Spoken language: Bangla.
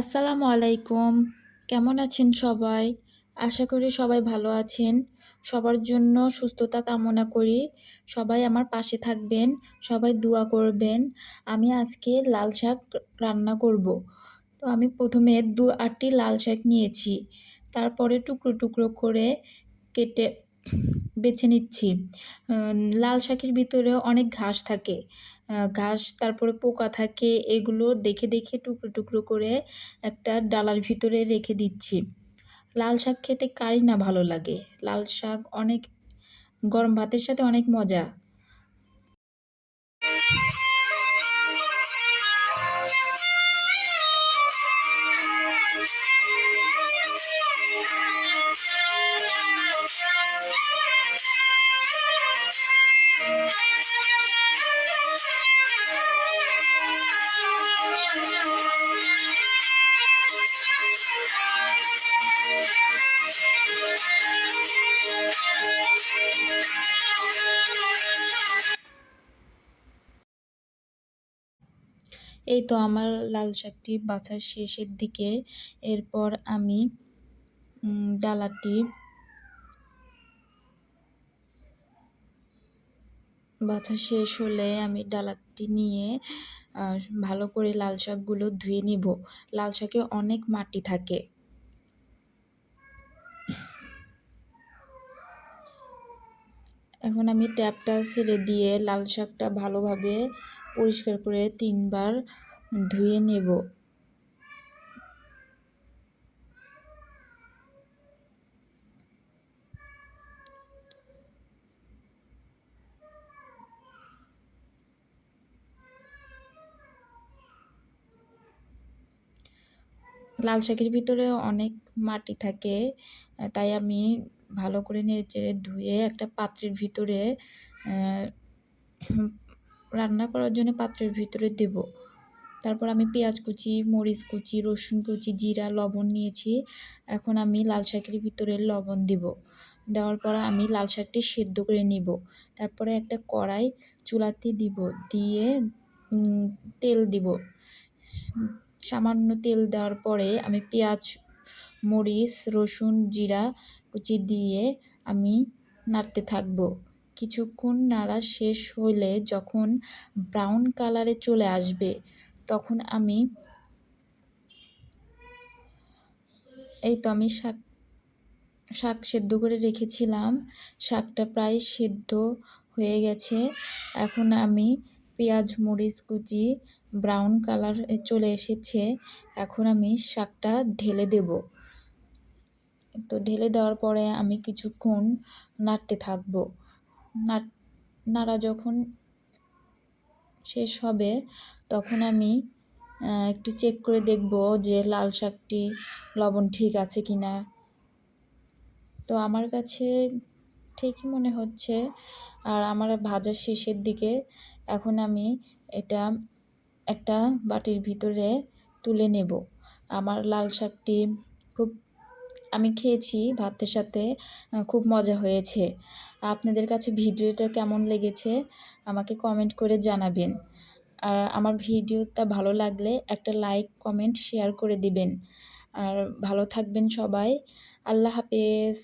আসসালামু আলাইকুম। কেমন আছেন সবাই? আশা করি সবাই ভালো আছেন। সবার জন্য সুস্থতা কামনা করি। সবাই আমার পাশে থাকবেন, সবাই দোয়া করবেন। আমি আজকে লাল শাক রান্না করব। তো আমি প্রথমে দু আটটি লাল শাক নিয়েছি। তারপরে টুকরো টুকরো করে কেটে বেছে নিচ্ছি। লাল শাকের ভিতরে অনেক ঘাস থাকে। ঘাস, তারপরে পোকা থাকে, এগুলো দেখে দেখে টুকরো টুকরো করে একটা ডালার ভিতরে রেখে দিচ্ছি। লাল শাক খেতে কারই না ভালো লাগে। লাল শাক অনেক, গরম ভাতের সাথে অনেক মজা। এই তো আমার লাল শাকটি বাছার শেষের দিকে। এরপর আমি ডালাটি বাছা শেষ হলে আমি ডালাটি নিয়ে ভালো করে লাল শাকগুলো ধুয়ে নিব। লাল শাকে অনেক মাটি থাকে। এখন আমি ট্যাপটা ছেড়ে দিয়ে লাল শাকটা ভালোভাবে পরিষ্কার করে তিনবার ধুয়ে নেব। লাল শাকের ভিতরে অনেক মাটি থাকে, তাই আমি ভালো করে নেড়ে ধুয়ে একটা পাত্রের ভিতরে রান্না করার জন্য পাত্রের ভিতরে দেব। তারপর আমি পেঁয়াজ কুচি, মরিচ কুচি, রসুন কুচি, জিরা, লবণ নিয়েছি। এখন আমি লাল শাকের ভিতরে লবণ দেব। দেওয়ার পর আমি লাল শাকটি সেদ্ধ করে নিব। তারপরে একটা কড়াই চুলাতে দিব, দিয়ে তেল দিব। সামান্য তেল দেওয়ার পরে আমি পেঁয়াজ, মরিচ, রসুন, জিরা কুচি দিয়ে আমি নাড়তে থাকব। কিছুক্ষণ নাড়া শেষ হলে যখন ব্রাউন কালারে চলে আসবে, তখন আমি এই তো আমি শাক শাক সেদ্ধ করে রেখেছিলাম। শাকটা প্রায় সেদ্ধ হয়ে গেছে। এখন আমি পেঁয়াজ, মরিচ কুচি ব্রাউন কালার চলে এসেছে। এখন আমি শাকটা ঢেলে দেব। তো ঢেলে দেওয়ার পরে আমি কিছুক্ষণ নাড়তে থাকব। নাড়া যখন শেষ হবে, তখন আমি একটু চেক করে দেখব যে লাল শাকটি লবণ ঠিক আছে কি না তো আমার কাছে ঠিকই মনে হচ্ছে। আর আমার ভাজার শেষের দিকে এখন আমি এটা একটা বাটির ভিতরে তুলে নেব। আমার লাল শাকটি খুব, আমি খেয়েছি ভাতের সাথে খুব মজা হয়েছে। আপনাদের কাছে ভিডিওটা কেমন লেগেছে আমাকে কমেন্ট করে জানাবেন। আর আমার ভিডিওটা ভালো লাগলে একটা লাইক কমেন্ট শেয়ার করে দিবেন। আর ভালো থাকবেন সবাই। আল্লাহ হাফেজ।